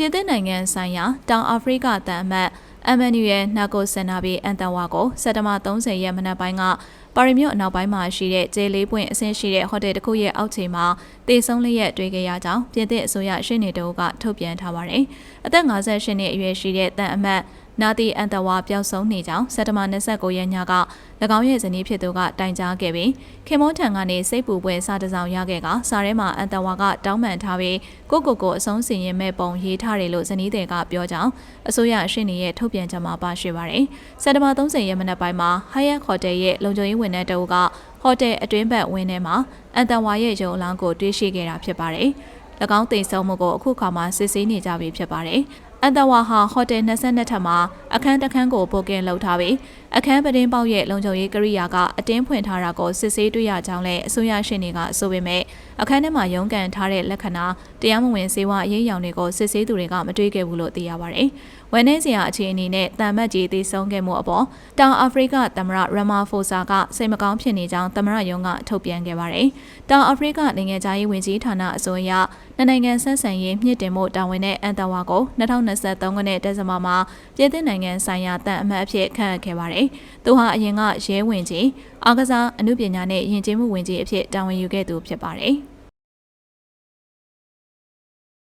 ပြည်သစ်နိုင်ငံဆိုင်ရာတောင်အာဖရိကတန်အမတ်အမန်နျူရဲ့နာကိုဆန်နာဘီအန်တန်ဝါကိုစက်တဘာ30ရက်မနက်ပိုင်းကပါရီမြို့အနောက်ပိုင်းမှာရှိတဲ့ကျေးလေးပွင့်အဆင့်ရှိတဲ့ဟိုတယ်တစ်ခုရဲ့အောက်ခြေမှာတေဆုံးလျက်တွေ့ကြရကြောင်းပြည်သစ်အစိုးရရှင်းနေတို့ကထုတ်ပြန်ထားပါတယ်။အသက်58နှစ်အရွယ်ရှိတဲ့တန်အမတ် နာတီအန်တဝါပျောက်ဆုံးနေကြောင်းစက်တဘာ29ရက်ညက၎င်းရဲ့ဇနီးဖြစ်သူကတိုင်ကြားခဲ့ပြီးခင်မွန်းထံကနေစိတ်ပူပွဲစာတစ်စောင်ရခဲ့ကစားထဲမှာအန်တဝါကတောင်းပန်ထားပြီးကိုကိုကိုအဆုံးစီရင်မဲ့ပုံရေးထားတယ်လို့ဇနီးတွေကပြောကြောင်းအစိုးရရှင်းနေရဲ့ထုတ်ပြန်ချက်မှာပါရှိပါတယ်။စက်တဘာ30ရက်မနက်ပိုင်းမှာ Hyatt Hotel ရဲ့လုံခြုံရေးဝန်ထမ်းတအုပ်ကဟိုတယ်အတွင်းဘက်ဝင်းထဲမှာအန်တဝါရဲ့ရုံအလောင်းကိုတွေ့ရှိခဲ့တာဖြစ်ပါတယ်။၎င်းတိမ်ဆုံးမှုကိုအခုခါမှစစ်ဆေးနေကြပြီဖြစ်ပါတယ်။ အန်တဝါဟာဟိုတယ်22ထပ်မှာအခန်းတစ်ခန်းကိုပိုကင်လုပ်ထားပြီးအခန်းပတင်းပေါက်ရဲ့လုံခြုံရေးကိရိယာကအတင်းဖွင့်ထားတာကိုစစ်ဆေးတွေ့ရကြောင်းလည်းအစိုးရရှင်းတွေကဆိုပေမဲ့အခန်းထဲမှာရုံးကန်ထားတဲ့လက္ခဏာတရားမဝင်စေဝါအရေးအယောင်တွေကိုစစ်ဆေးသူတွေကမတွေ့ခဲ့ဘူးလို့သိရပါတယ်။ဝန်내စရာအခြေအနေနဲ့တန်မတ်ကြီးသိဆုံးခဲ့မှုအပေါ်တောင်အာဖရိကသမ္မတရမာဖိုဆာကစိတ်မကောင်းဖြစ်နေကြောင်းသမ္မတရုံးကထုတ်ပြန်ခဲ့ပါတယ်။တောင်အာဖရိကနိုင်ငံသားရေးဝန်ကြီးဌာနအစိုးရနှစ်နိုင်ငံဆက်ဆံရေးမြင့်တင်မှုတာဝန်တဲ့အန်တဝါကို2023ခုနှစ်ဒီဇင်ဘာမှာပြည်သစ်နိုင်ငံဆိုင်ရာတန်အမတ်အဖြစ်ခန့်အပ်ခဲ့ပါတယ်။သူဟာအရင်ကရဲဝင်ကြီးအားကစားအမှုပညာနဲ့ယဉ်ကျေးမှုဝင်ကြီးအဖြစ်တာဝန်ယူခဲ့သူဖြစ်ပါတယ်။